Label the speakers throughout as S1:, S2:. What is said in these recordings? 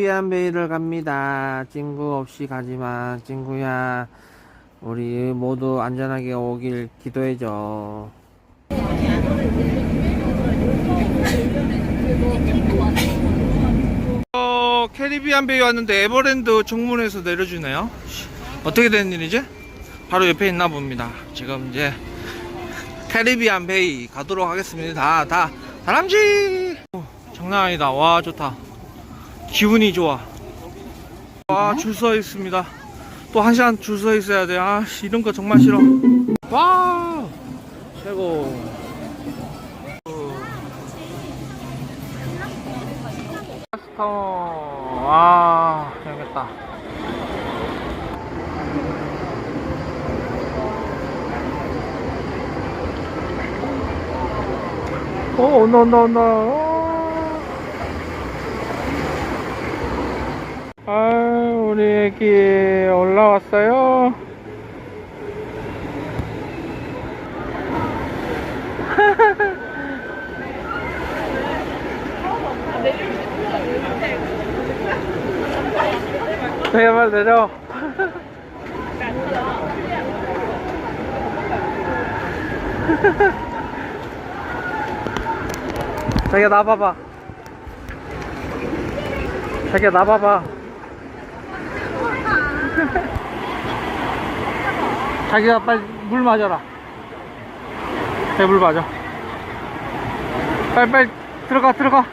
S1: 캐리비안 베이를 갑니다. 친구 없이 가지만 친구야 우리 모두 안전하게 오길 기도해줘. 어, 캐리비안 베이 왔는데 에버랜드 정문에서 내려주네요. 어떻게 된 일이지? 바로 옆에 있나 봅니다. 지금 이제 캐리비안 베이 가도록 하겠습니다. 다, 다, 다람쥐! 오, 장난 아니다. 와, 좋다. 기분이 좋아. 와, 줄 서 있습니다. 또 한 시간 줄 서 있어야 돼. 아, 씨, 이런 거 정말 싫어. 와, 최고. 스터 와, 재밌겠다. 오, 온다, 온다, 온다. 애기 올라왔어요. 내가 빨리 내려. 자기야 나봐봐. 자기야 나봐봐. 자기가 빨리 물 맞아라. 배물 맞아. 빨리 빨리 들어가 들어가.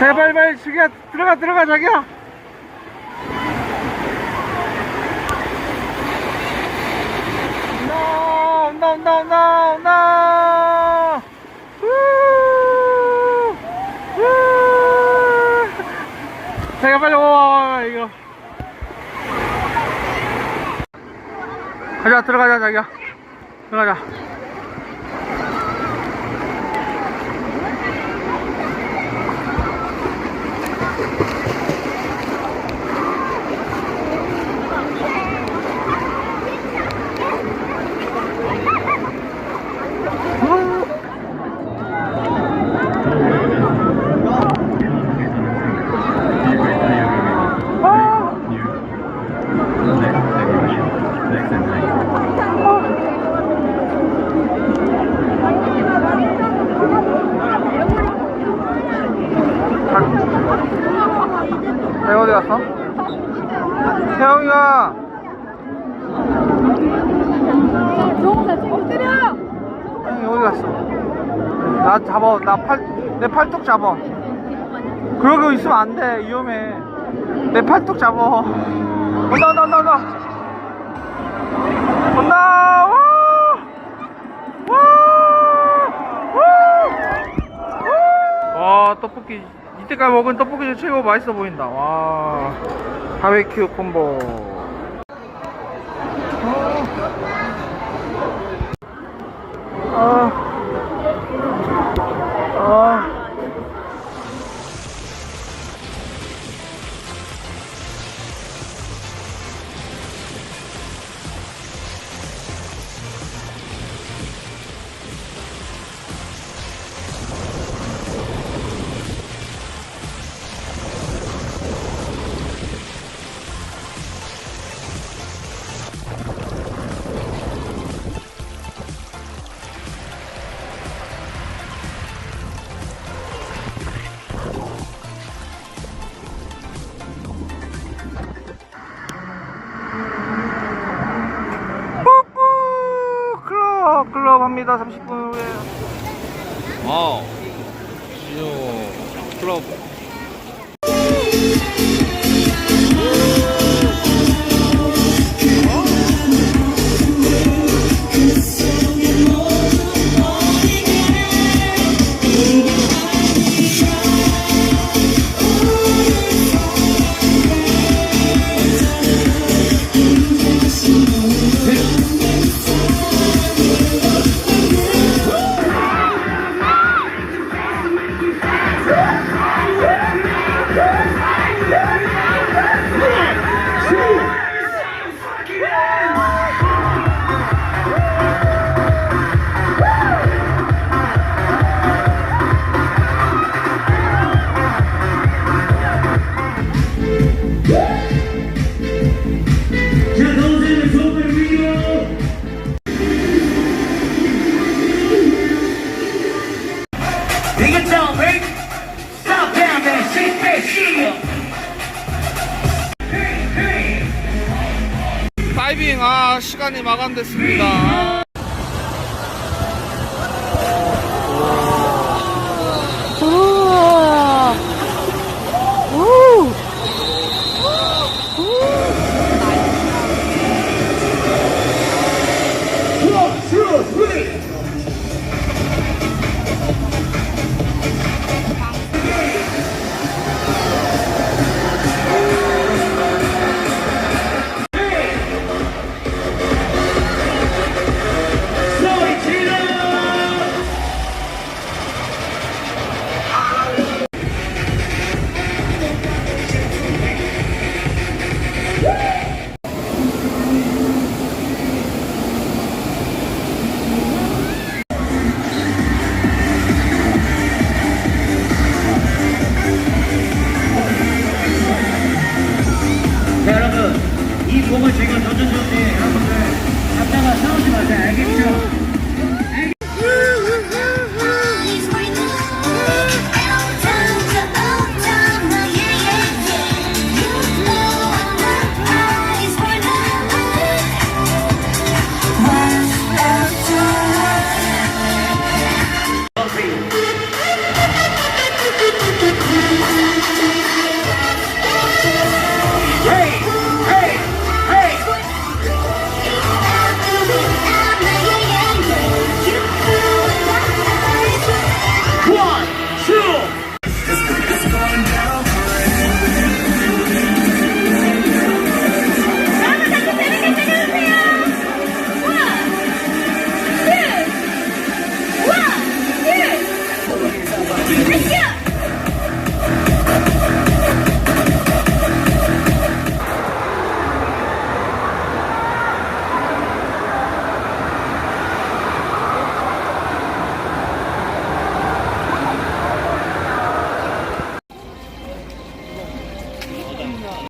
S1: 제발 빨리 자기야 들어가 들어가 자기야. 온다 온다 온다 온다 온다 우! 우! 자기야 빨리 와 이거 가자 들어가자 자기야. 들어가자 태영이가
S2: 엎드려!
S1: 태영이 어디 갔어? 나 잡아 나팔내 팔뚝 잡아 그러고 있으면 안 돼 위험해 내 팔뚝 잡아 온다 온다 온다 온다 온다 와! 와! 와! 와 떡볶이 이때까지 먹은 떡볶이 중 최고 맛있어 보인다 와 바베큐 콤보 아. 아. 클럽 클럽 합니다 30분 다이빙 아 시간이 마감됐습니다.
S3: 공을 지금 던져주는데